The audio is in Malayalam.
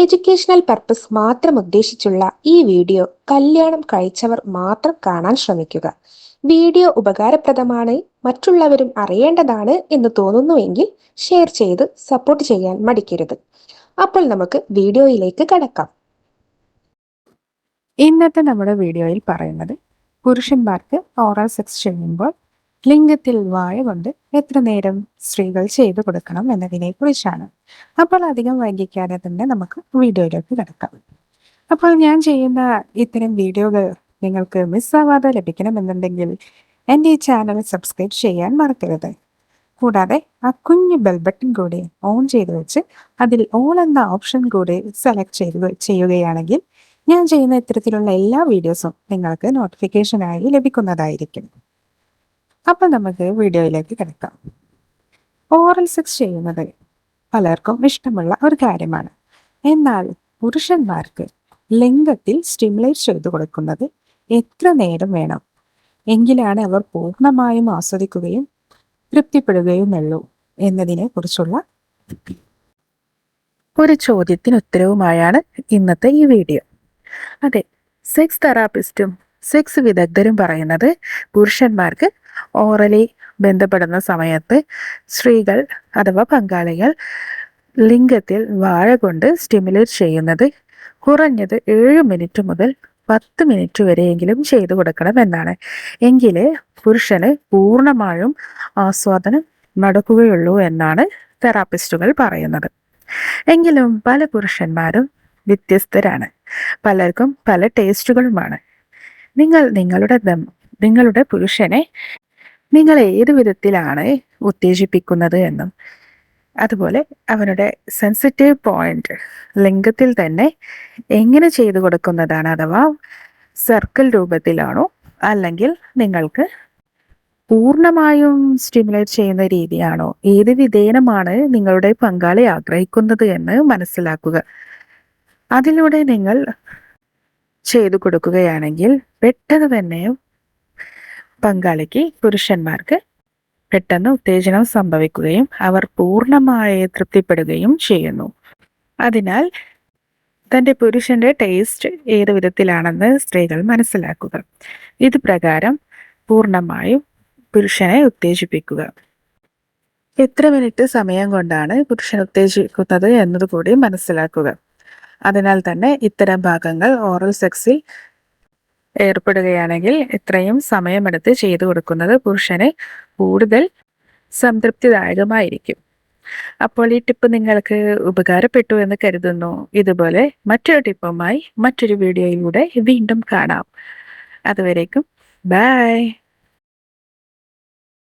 എഡ്യൂക്കേഷണൽ പർപ്പസ് മാത്രം ഉദ്ദേശിച്ചുള്ള ഈ വീഡിയോ കല്യാണം കഴിച്ചവർ മാത്രം കാണാൻ ശ്രമിക്കുക. വീഡിയോ ഉപകാരപ്രദമാണ് മറ്റുള്ളവരും അറിയേണ്ടതാണ് എന്ന് തോന്നുന്നുവെങ്കിൽ ഷെയർ ചെയ്ത് സപ്പോർട്ട് ചെയ്യാൻ മടിക്കരുത്. അപ്പോൾ നമുക്ക് വീഡിയോയിലേക്ക് കടക്കാം. ഇന്നത്തെ നമ്മുടെ വീഡിയോയിൽ പറയുന്നത് പുരുഷന്മാർക്ക് ഓറൽ സെക്സ് ചെയ്യുമ്പോൾ ലിംഗത്തിൽ വായ കൊണ്ട് എത്ര നേരം സ്ത്രീകൾ ചെയ്തു കൊടുക്കണം എന്നതിനെ കുറിച്ചാണ്. അപ്പോൾ അധികം വൈകിക്കാതെ തന്നെ നമുക്ക് വീഡിയോയിലേക്ക് കിടക്കാം. അപ്പോൾ ഞാൻ ചെയ്യുന്ന ഇത്തരം വീഡിയോകൾ നിങ്ങൾക്ക് മിസ്സാവാതെ ലഭിക്കണമെന്നുണ്ടെങ്കിൽ എന്റെ ഈ ചാനൽ സബ്സ്ക്രൈബ് ചെയ്യാൻ മറക്കരുത്. കൂടാതെ ആ കുഞ്ഞു ബെൽ ബട്ടൺ കൂടി ഓൺ ചെയ്ത് വെച്ച് അതിൽ ഓൾ എന്ന ഓപ്ഷൻ കൂടി സെലക്ട് ചെയ്ത് ചെയ്യുകയാണെങ്കിൽ ഞാൻ ചെയ്യുന്ന ഇത്തരത്തിലുള്ള എല്ലാ വീഡിയോസും നിങ്ങൾക്ക് നോട്ടിഫിക്കേഷനായി ലഭിക്കുന്നതായിരിക്കും. അപ്പം നമുക്ക് വീഡിയോയിലേക്ക് കിടക്കാം. ഓറൽ സെക്സ് ചെയ്യുന്നത് പലർക്കും ഇഷ്ടമുള്ള ഒരു കാര്യമാണ്. എന്നാൽ പുരുഷന്മാർക്ക് ലിംഗത്തിൽ സ്റ്റിമുലേറ്റ് ചെയ്തു കൊടുക്കുന്നത് എത്ര നേരം വേണം? എങ്കിലാണ് അവർ പൂർണമായും ആസ്വദിക്കുകയും തൃപ്തിപ്പെടുകയുമുള്ളൂ എന്നതിനെ കുറിച്ചുള്ള ഒരു ചോദ്യത്തിന് ഉത്തരവുമായാണ് ഇന്നത്തെ ഈ വീഡിയോ. അതെ സെക്സ് തെറാപ്പിസ്റ്റും സെക്സ് വിദഗ്ധരും പറയുന്നത് പുരുഷന്മാർക്ക് ഓറലി ബന്ധപ്പെടുന്ന സമയത്ത് സ്ത്രീകൾ അഥവാ പങ്കാളികൾ ലിംഗത്തിൽ വാഴ കൊണ്ട് സ്റ്റിമുലേറ്റ് ചെയ്യുന്നത് കുറഞ്ഞത് ഏഴ് മിനിറ്റ് മുതൽ പത്ത് മിനിറ്റ് വരെയെങ്കിലും ചെയ്തു കൊടുക്കണം എന്നാണ്. എങ്കിലേ പുരുഷന് പൂർണമായും ആസ്വാദനം നടക്കുകയുള്ളൂ എന്നാണ് തെറാപ്പിസ്റ്റുകൾ പറയുന്നത്. എങ്കിലും പല പുരുഷന്മാരും വ്യത്യസ്തരാണ്. പലർക്കും പല ടേസ്റ്റുകളുമാണ്. നിങ്ങൾ നിങ്ങളുടെ നിങ്ങളുടെ പുരുഷനെ നിങ്ങൾ ഏത് വിധത്തിലാണ് ഉത്തേജിപ്പിക്കുന്നത് എന്നും. അതുപോലെ അവരുടെ സെൻസിറ്റീവ് പോയിന്റ് ലിംഗത്തിൽ തന്നെ എങ്ങനെ ചെയ്തു കൊടുക്കുന്നതാണ് അഥവാ സർക്കിൾ രൂപത്തിലാണോ അല്ലെങ്കിൽ നിങ്ങൾക്ക് പൂർണമായും സ്റ്റിമുലേറ്റ് ചെയ്യുന്ന രീതിയാണോ ഏത് വിധേയനമാണ് നിങ്ങളുടെ പങ്കാളി ആഗ്രഹിക്കുന്നത് എന്ന് മനസ്സിലാക്കുക. അതിലൂടെ നിങ്ങൾ ചെയ്തു കൊടുക്കുകയാണെങ്കിൽ പെട്ടെന്ന് തന്നെ പങ്കാളിക്ക് പുരുഷന്മാർക്ക് പെട്ടെന്ന് ഉത്തേജനം സംഭവിക്കുകയും അവർ പൂർണമായി തൃപ്തിപ്പെടുകയും ചെയ്യുന്നു. അതിനാൽ തന്റെ പുരുഷന്റെ ടേസ്റ്റ് ഏത് വിധത്തിലാണെന്ന് സ്ത്രീകൾ മനസ്സിലാക്കുക. ഇത് പ്രകാരം പൂർണമായും പുരുഷനെ ഉത്തേജിപ്പിക്കുക. എത്ര മിനിറ്റ് സമയം കൊണ്ടാണ് പുരുഷൻ ഉത്തേജിക്കുന്നത് എന്നതുകൂടി മനസ്സിലാക്കുക. അതിനാൽ തന്നെ ഇത്തരം ഭാഗങ്ങൾ ഓറൽ സെക്സിൽ ഏർപ്പെടുകയാണെങ്കിൽ ഇത്രയും സമയമെടുത്ത് ചെയ്തു കൊടുക്കുന്നത് പുരുഷന് കൂടുതൽ സംതൃപ്തിദായകമായിരിക്കും. അപ്പോൾ ഈ ടിപ്പ് നിങ്ങൾക്ക് ഉപകാരപ്പെട്ടു എന്ന് കരുതുന്നു. ഇതുപോലെ മറ്റൊരു ടിപ്പുമായി മറ്റൊരു വീഡിയോയിലൂടെ വീണ്ടും കാണാം. അതുവരേക്കും ബൈ